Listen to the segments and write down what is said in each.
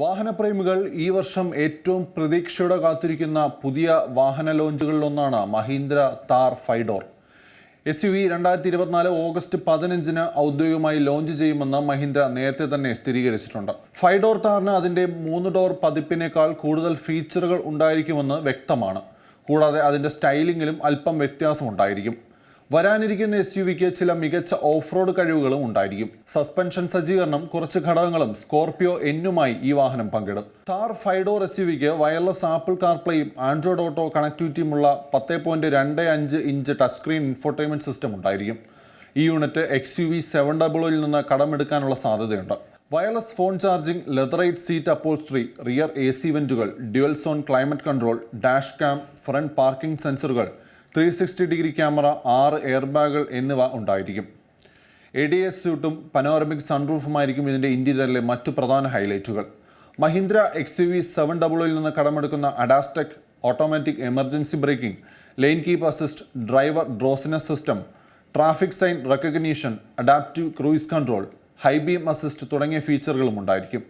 വാഹനപ്രേമികൾ ഈ വർഷം ഏറ്റവും പ്രതീക്ഷയോടെ കാത്തിരിക്കുന്ന പുതിയ വാഹന ലോഞ്ചുകളിലൊന്നാണ് Mahindra Thar five door. S U V രണ്ടായിരത്തി ഇരുപത്തിനാല് ഓഗസ്റ്റ് പതിനഞ്ചിന് ഔദ്യോഗികമായി ലോഞ്ച് ചെയ്യുമെന്ന് മഹീന്ദ്ര നേരത്തെ തന്നെ സ്ഥിരീകരിച്ചിട്ടുണ്ട്. ഫൈഡോർ താറിന് അതിന്റെ മൂന്ന് ഡോർ പതിപ്പിനേക്കാൾ കൂടുതൽ ഫീച്ചറുകൾ ഉണ്ടായിരിക്കുമെന്ന് വ്യക്തമാണ്. കൂടാതെ അതിന്റെ സ്റ്റൈലിങ്ങിലും അല്പം വ്യത്യാസമുണ്ടായിരിക്കും. വരാനിരിക്കുന്ന എസ് യു വിക്ക് ചില മികച്ച ഓഫ് റോഡ് കഴിവുകളും ഉണ്ടായിരിക്കും. സസ്പെൻഷൻ സജ്ജീകരണം കുറച്ച് ഘടകങ്ങളും സ്കോർപിയോ എന്നുമായി ഈ വാഹനം പങ്കിടും. Thar five door S U വിക്ക് വയർലെസ് ആപ്പിൾ കാർപ്ലേയും ആൻഡ്രോയിഡ് ഓട്ടോ കണക്ടിവിറ്റിയുമുള്ള പത്ത് പോയിന്റ് രണ്ട് അഞ്ച് inch touch screen infotainment system ഉണ്ടായിരിക്കും. ഈ unit X U V seven ഡബിളിൽ നിന്ന് കടമെടുക്കാനുള്ള സാധ്യതയുണ്ട്. Wireless phone charging leatherette seat upholstery rear A C വെന്റുകൾ dual zone climate control dash cam front parking സെൻസറുകൾ ത്രീ സിക്സ്റ്റി ഡിഗ്രി ക്യാമറ ആറ് air ബാഗുകൾ എന്നിവ ഉണ്ടായിരിക്കും. എ ഡി എസ് സ്യൂട്ടും പനോറമിക് സൺറൂഫുമായിരിക്കും ഇതിന്റെ ഇന്റീരിയറിലെ മറ്റു പ്രധാന ഹൈലൈറ്റുകൾ Mahindra X U V seven ഡബിളിൽ നിന്ന് കടമെടുക്കുന്ന ADAS tech automatic emergency braking lane keep assist driver drowsiness system traffic sign recognition adaptive cruise control high beam assist തുടങ്ങിയ ഫീച്ചറുകളും ഉണ്ടായിരിക്കും.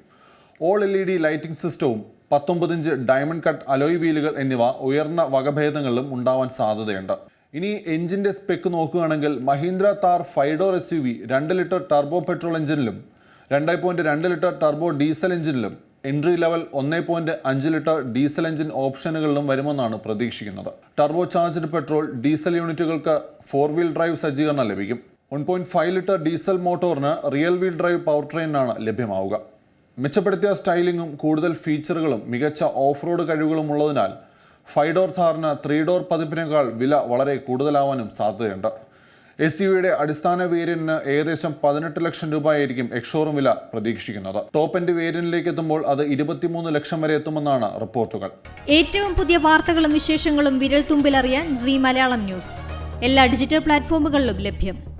All L E D lighting സിസ്റ്റവും പത്തൊമ്പത് ഇഞ്ച് ഡയമണ്ട് കട്ട് അലോയ് വീലുകൾ എന്നിവ ഉയർന്ന വകഭേദങ്ങളിലും ഉണ്ടാവാൻ സാധ്യതയുണ്ട്. ഇനി എഞ്ചിന്റെ സ്പെക്ക് നോക്കുകയാണെങ്കിൽ Mahindra Thar five door S U V രണ്ട് ലിറ്റർ ടർബോ പെട്രോൾ എഞ്ചിനിലും രണ്ട് പോയിന്റ് രണ്ട് ലിറ്റർ ടർബോ ഡീസൽ എഞ്ചിനിലും എൻട്രി ലെവൽ ഒന്ന് പോയിന്റ് അഞ്ച് ലിറ്റർ ഡീസൽ എഞ്ചിൻ ഓപ്ഷനുകളിലും വരുമെന്നാണ് പ്രതീക്ഷിക്കുന്നത്. ടർബോ ചാർജ്ഡ് പെട്രോൾ ഡീസൽ യൂണിറ്റുകൾക്ക് ഫോർ വീൽ ഡ്രൈവ് സജ്ജീകരണം ലഭിക്കും. One point five litre diesel മോട്ടോറിന് real wheel drive power ട്രെയിനാണ് ലഭ്യമാവുക. മെച്ചപ്പെടുത്തിയ സ്റ്റൈലിങ്ങും കൂടുതൽ ഫീച്ചറുകളും മികച്ച ഓഫ് റോഡ് കഴിവുകളും ഉള്ളതിനാൽ ഫൈവ് ഡോർ ഥാറിന് ത്രീ ഡോർ പതിപ്പിനേക്കാൾ വില വളരെ കൂടുതലാവാനും സാധ്യതയുണ്ട്. എസ് യുടെ അടിസ്ഥാന വേരിയന്റിന് ഏകദേശം പതിനെട്ട് ലക്ഷം രൂപയായിരിക്കും എക്സോറും വില പ്രതീക്ഷിക്കുന്നത്. ടോപ്പ് എൻഡ് വേരിയന്റിലേക്ക് എത്തുമ്പോൾ അത് ഇരുപത്തിമൂന്ന് ലക്ഷം വരെ എത്തുമെന്നാണ് റിപ്പോർട്ടുകൾ. ഏറ്റവും പുതിയ വാർത്തകളും വിശേഷങ്ങളും വിരൽ തുമ്പിലറിയാൻ സി മലയാളം ന്യൂസ്. എല്ലാ ഡിജിറ്റൽ പ്ലാറ്റ്ഫോമുകളിലും ലഭ്യം.